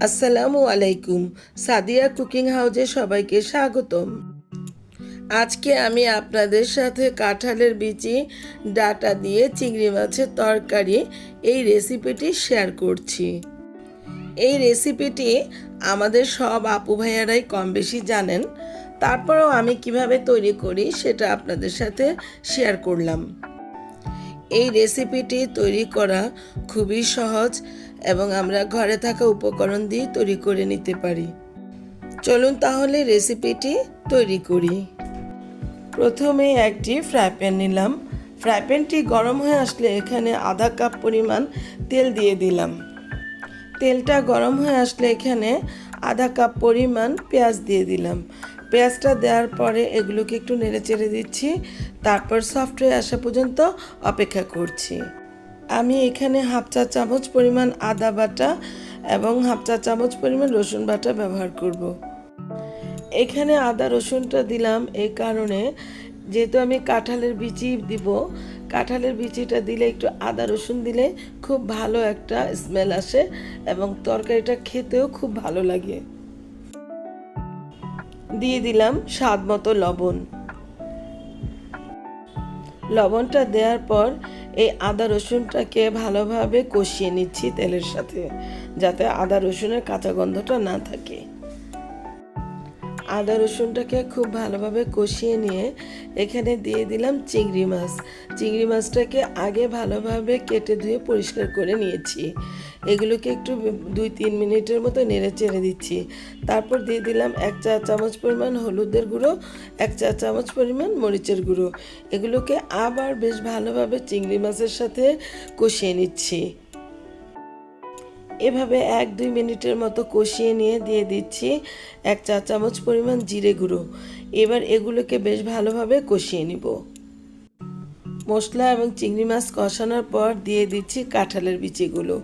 আসসালামু আলাইকুম। সাদিয়া কুকিং হাউজে সবাইকে স্বাগতম। আজকে আমি আপনাদের সাথে কাঁঠালের বিচি, ডাটা দিয়ে চিংড়ি মাছের তরকারি এই রেসিপিটি শেয়ার করছি। এই রেসিপিটি আমাদের সব আপু ভাইয়ারাই কম বেশি জানেন। তারপরেও আমি কীভাবে তৈরি করি সেটা আপনাদের সাথে শেয়ার করলাম। এই রেসিপিটি তৈরি করা খুবই সহজ এবং আমরা ঘরে থাকা উপকরণ দিয়ে তৈরি করে নিতে পারি। চলুন তাহলে রেসিপিটি তৈরি করি। প্রথমে একটি ফ্রাই প্যান নিলাম। ফ্রাই প্যানটি গরম হয়ে আসলে এখানে আধা কাপ পরিমাণ তেল দিয়ে দিলাম। তেলটা গরম হয়ে আসলে এখানে আধা কাপ পরিমাণ পেঁয়াজ দিয়ে দিলাম। পেঁয়াজটা দেওয়ার পরে এগুলোকে একটু নেড়ে চেড়ে দিচ্ছি। তারপর সফট হয়ে আসা পর্যন্ত অপেক্ষা করছি। আমি এখানে হাফ চা চামচ পরিমাণ আদা বাটা এবং হাফ চা চামচ পরিমাণ রসুন বাটা ব্যবহার করব। এখানে আদা রসুনটা দিলাম এই কারণে যেহেতু আমি কাঁঠালের বিচি দিব, কাঁঠালের বিচিটা দিলে একটু আদা রসুন দিলে খুব ভালো একটা স্মেল আসে এবং তরকারিটা খেতেও খুব ভালো লাগে দিয়ে দিলাম স্বাদ মতো লবণ লবণটা দেওয়ার পর এই আদা রসুনটাকে ভালোভাবে কষিয়ে নিচ্ছি তেলের সাথে, যাতে আদা রসুনের কাঁচা গন্ধটা না থাকে। আদা রসুনটাকে খুব ভালোভাবে কষিয়ে নিয়ে এখানে দিয়ে দিলাম চিংড়ি মাছ। চিংড়ি মাছটাকে আগে ভালোভাবে কেটে ধুয়ে পরিষ্কার করে নিয়েছি। এগুলোকে একটু দুই তিন মিনিটের মতো নেড়ে চেড়ে দিচ্ছি। তারপর দিয়ে দিলাম এক চা চামচ পরিমাণ হলুদের গুঁড়ো, এক চা চামচ পরিমাণ মরিচের গুঁড়ো। এগুলোকে আবার বেশ ভালোভাবে চিংড়ি মাছের সাথে কষিয়ে নিচ্ছি। এভাবে এক দুই মিনিটের মতো কষিয়ে নিয়ে দিয়ে দিচ্ছি এক চা চামচ পরিমাণ জিরে গুঁড়ো। এবার এগুলোকে বেশ ভালোভাবে কষিয়ে নিব। মশলা এবং চিংড়ি মাছ কষানোর পর দিয়ে দিচ্ছি কাঁঠালের বিচিগুলো।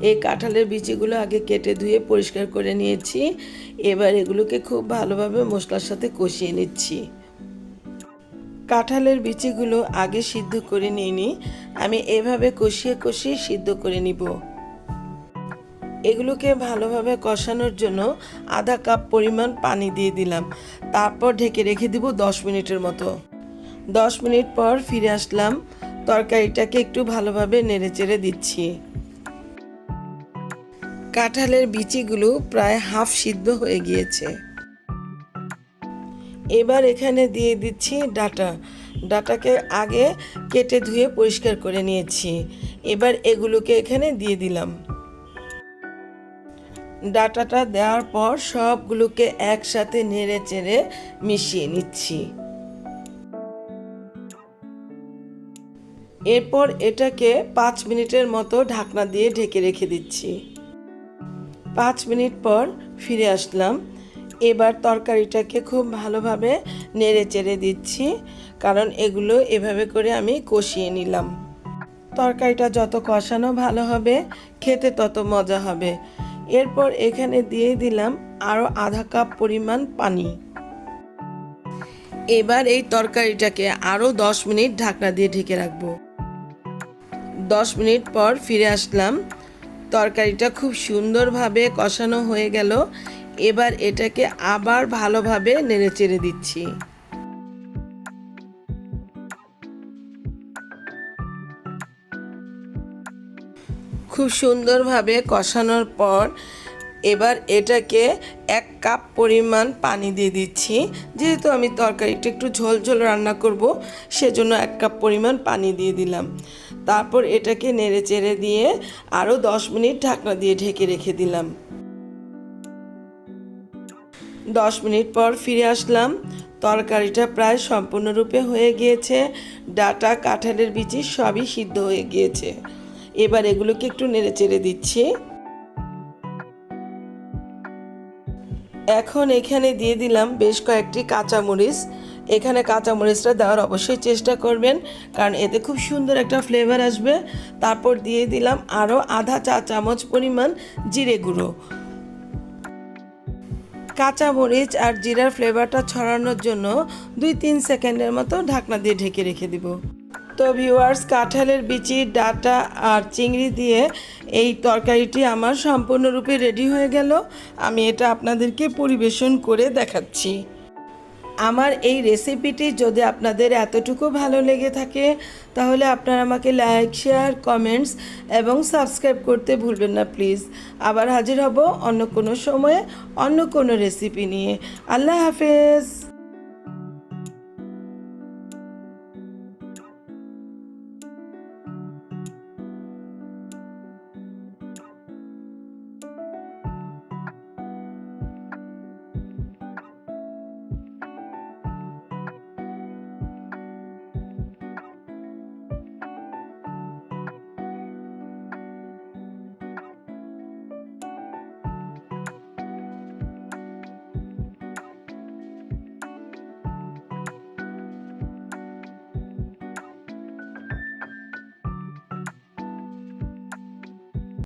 এই কাঁঠালের বিচিগুলো আগে কেটে ধুয়ে পরিষ্কার করে নিয়েছি। এবার এগুলোকে খুব ভালোভাবে মশলার সাথে কষিয়ে নিচ্ছি। কাঁঠালের বিচিগুলো আগে সিদ্ধ করে নিইনি আমি এভাবে কষিয়ে কষিয়ে সিদ্ধ করে নিব। এগুলোকে ভালোভাবে কষানোর জন্য আধা কাপ পরিমাণ পানি দিয়ে দিলাম। তারপর ঢেকে রেখে দিব দশ মিনিটের মতো। দশ মিনিট পর ফিরে আসলাম। তরকারিটাকে একটু ভালোভাবে নেড়েচেড়ে দিচ্ছি। কাঁঠালের বিচিগুলো প্রায় হাফ সিদ্ধ হয়ে গিয়েছে। এবার এখানে দিয়ে দিচ্ছি ডাটা। ডাটাকে আগে কেটে ধুয়ে পরিষ্কার করে নিয়েছি। এবার এগুলোকে এখানে দিয়ে দিলাম। ডাটাটা দেওয়ার পর সবগুলোকে একসাথে নেড়ে চেড়ে মিশিয়ে নিচ্ছি। এরপর এটাকে পাঁচ মিনিটের মতো ঢাকনা দিয়ে ঢেকে রেখে দিচ্ছি। পাঁচ মিনিট পর ফিরে আসলাম। এবার তরকারিটাকে খুব ভালোভাবে নেড়ে চেড়ে দিচ্ছি, কারণ এগুলো এভাবে করে আমি কষিয়ে নিলাম। তরকারিটা যত কষানো ভালো হবে, খেতে তত মজা হবে। এরপর এখানে দিয়ে দিলাম আরও আধা কাপ পরিমাণ পানি। এবার এই তরকারিটাকে আরও দশ মিনিট ঢাকনা দিয়ে ঢেকে রাখব। দশ মিনিট পর ফিরে আসলাম। তরকারিটা খুব সুন্দরভাবে কষানো হয়ে গেল। এবার এটাকে আবার ভালোভাবে নেড়ে চেড়ে দিচ্ছি। খুব সুন্দরভাবে কষানোর পর এবার এটাকে এক কাপ পরিমাণ পানি দিয়ে দিচ্ছি। যেহেতু আমি তরকারিটা একটু ঝোল ঝোল রান্না করব, সেজন্য এক কাপ পরিমাণ পানি দিয়ে দিলাম। তারপর এটাকে নেড়ে চেড়ে দিয়ে আরও দশ মিনিট ঢাকনা দিয়ে ঢেকে রেখে দিলাম। দশ মিনিট পর ফিরে আসলাম। তরকারিটা প্রায় সম্পূর্ণরূপে হয়ে গিয়েছে। ডাটা, কাঁঠালের বিচি সবই সিদ্ধ হয়ে গিয়েছে। এবার এগুলোকে একটু নেড়ে চেড়ে দিচ্ছি। এখন এখানে দিয়ে দিলাম বেশ কয়েকটি কাঁচামরিচ। এখানে কাঁচামরিচটা দেওয়ার অবশ্যই চেষ্টা করবেন, কারণ এতে খুব সুন্দর একটা ফ্লেভার আসবে। তারপর দিয়ে দিলাম আরও আধা চা চামচ পরিমাণ জিরে গুঁড়ো। কাঁচামরিচ আর জিরার ফ্লেভারটা ছড়ানোর জন্য দুই তিন সেকেন্ডের মতো ঢাকনা দিয়ে ঢেকে রেখে দিব। তো ভিউয়ার্স কাঁঠালের বিচি, ডাটা আর চিংড়ি দিয়ে এই তরকারিটি আমার সম্পূর্ণরূপে রেডি হয়ে গেল। আমি এটা আপনাদেরকে পরিবেশন করে দেখাচ্ছি। আমার এই রেসিপিটি যদি আপনাদের এতটুকু ভালো লেগে থাকে, তাহলে আপনারা আমাকে লাইক শেয়ার কমেন্টস এবং সাবস্ক্রাইব করতে ভুলবেন না প্লিজ আবার হাজির হব অন্য কোনো সময়ে অন্য কোনো রেসিপি নিয়ে। আল্লাহ হাফেজ!